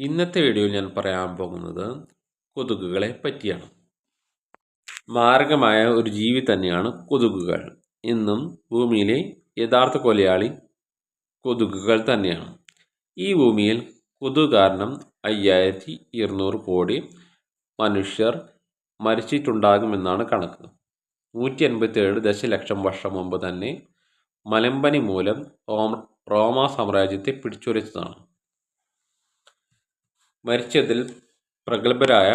ഇന്നത്തെ വീഡിയോയിൽ ഞാൻ പറയാൻ പോകുന്നത് കൊതുകുകളെ പറ്റിയാണ്. മാരകമായ ഒരു ജീവി തന്നെയാണ് കൊതുകുകൾ. ഇന്നും ഭൂമിയിലെ യഥാർത്ഥ കൊലയാളി കൊതുകുകൾ തന്നെയാണ്. ഈ ഭൂമിയിൽ കൊതുക് കാരണം അയ്യായിരത്തി ഇരുന്നൂറ് കോടി മനുഷ്യർ മരിച്ചിട്ടുണ്ടാകുമെന്നാണ് കണക്ക്. നൂറ്റി അൻപത്തിയേഴ് ദശലക്ഷം വർഷം മുമ്പ് തന്നെ മലമ്പനി മൂലം റോമ സാമ്രാജ്യത്തെ പിടിച്ചുലച്ചതാണ് മരിച്ചതിൽ പ്രഗത്ഭരായ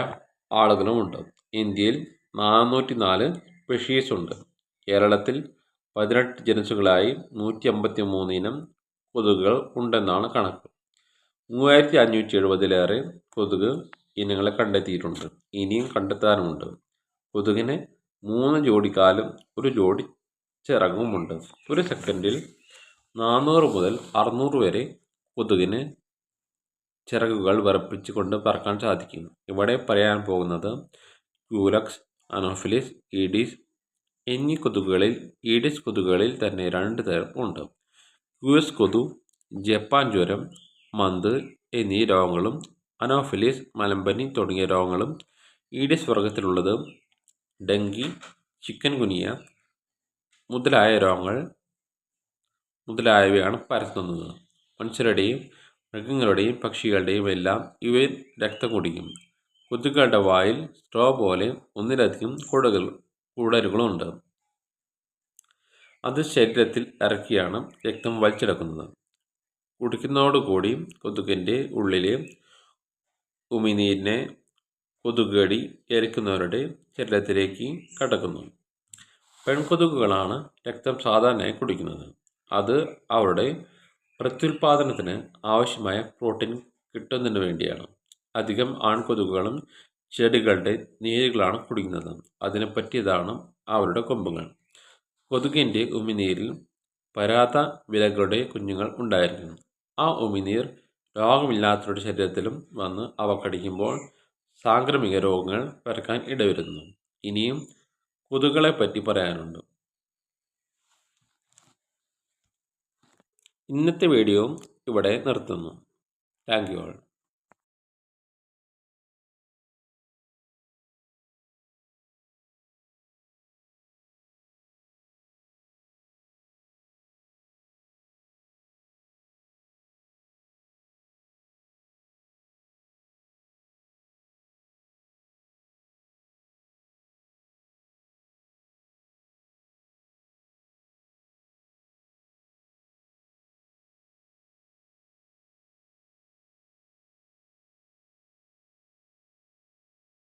ആളുകളുമുണ്ട്. ഇന്ത്യയിൽ നാനൂറ്റി നാല് സ്പെഷീസ് ഉണ്ട്. കേരളത്തിൽ പതിനെട്ട് ജനസുകളായി നൂറ്റി അമ്പത്തി മൂന്ന് ഇനം കൊതുകുകൾ ഉണ്ടെന്നാണ് കണക്ക്. മൂവായിരത്തി അഞ്ഞൂറ്റി എഴുപതിലേറെ കൊതുക് ഇനങ്ങളെ കണ്ടെത്തിയിട്ടുണ്ട്. ഇനിയും കണ്ടെത്താനുമുണ്ട്. കൊതുകിന് മൂന്ന് ജോഡി കാലും ഒരു ജോഡി ചിറകുമുണ്ട്. ഒരു സെക്കൻഡിൽ നാനൂറ് മുതൽ അറുന്നൂറ് വരെ കൊതുകിന് ചിറകുകൾ വിറപ്പിച്ചുകൊണ്ട് പറക്കാൻ സാധിക്കും ഇവിടെ പറയാൻ പോകുന്നത് ക്യൂലക്സ് അനോഫിലിസ് ഈഡിസ് എന്നീ കൊതുകുകളിൽ ഈഡിസ് കൊതുകുകളിൽ തന്നെ രണ്ട് തരം ഉണ്ട്. ക്യൂസ് കൊതു ജപ്പാൻ ജ്വരം മന്ത് എന്നീ രോഗങ്ങളും അനോഫിലിസ് മലമ്പനി തുടങ്ങിയ രോഗങ്ങളും ഈഡിസ് വർഗത്തിലുള്ളത് ഡെങ്കി ചിക്കൻ ഗുനിയ മുതലായ രോഗങ്ങൾ മുതലായവയാണ് പരത്തുന്നത്. മനുഷ്യരുടെയും മൃഗങ്ങളുടെയും പക്ഷികളുടെയും എല്ലാം ഇവയിൽ രക്തം കുടിക്കും. കൊതുകുകളുടെ വായിൽ സ്ട്രോ പോലെ ഒന്നിലധികം കുടകൾ കുടലുകളുണ്ട്. അത് ശരീരത്തിൽ ഇറക്കിയാണ് രക്തം വലിച്ചെടുക്കുന്നത്. കുടിക്കുന്നതോടുകൂടി കൊതുകിന്റെ ഉള്ളിലെ ഉമിനീരിനെ കൊതുകടി എരിക്കുന്നവരുടെ ശരീരത്തിലേക്ക് കടക്കുന്നു. പെൺകൊതുകുകളാണ് രക്തം സാധാരണയായി കുടിക്കുന്നത്. അത് അവരുടെ പ്രത്യുൽപാദനത്തിന് ആവശ്യമായ പ്രോട്ടീൻ കിട്ടുന്നതിന് വേണ്ടിയാണ്. അധികം ആൺകൊതുകുകളും ചെടികളുടെ നീരുകളാണ് കുടിക്കുന്നത്. അതിനെ പറ്റിയതാണ് അവരുടെ കൊമ്പുകൾ. കൊതുകിന്റെ ഉമിനീരിൽ പരാത വിലകളുടെ കുഞ്ഞുങ്ങൾ ഉണ്ടായിരുന്നു ആ ഉമിനീർ രോഗമില്ലാത്തവരുടെ ശരീരത്തിലും വന്ന് അവ കടിക്കുമ്പോൾ സാംക്രമിക രോഗങ്ങൾ പരക്കാൻ ഇടവരുന്നു. ഇനിയും കൊതുകുകളെ പറ്റി പറയാനുണ്ട്. ഇന്നത്തെ വീഡിയോ ഇവിടെ നിർത്തുന്നു. Thank you all.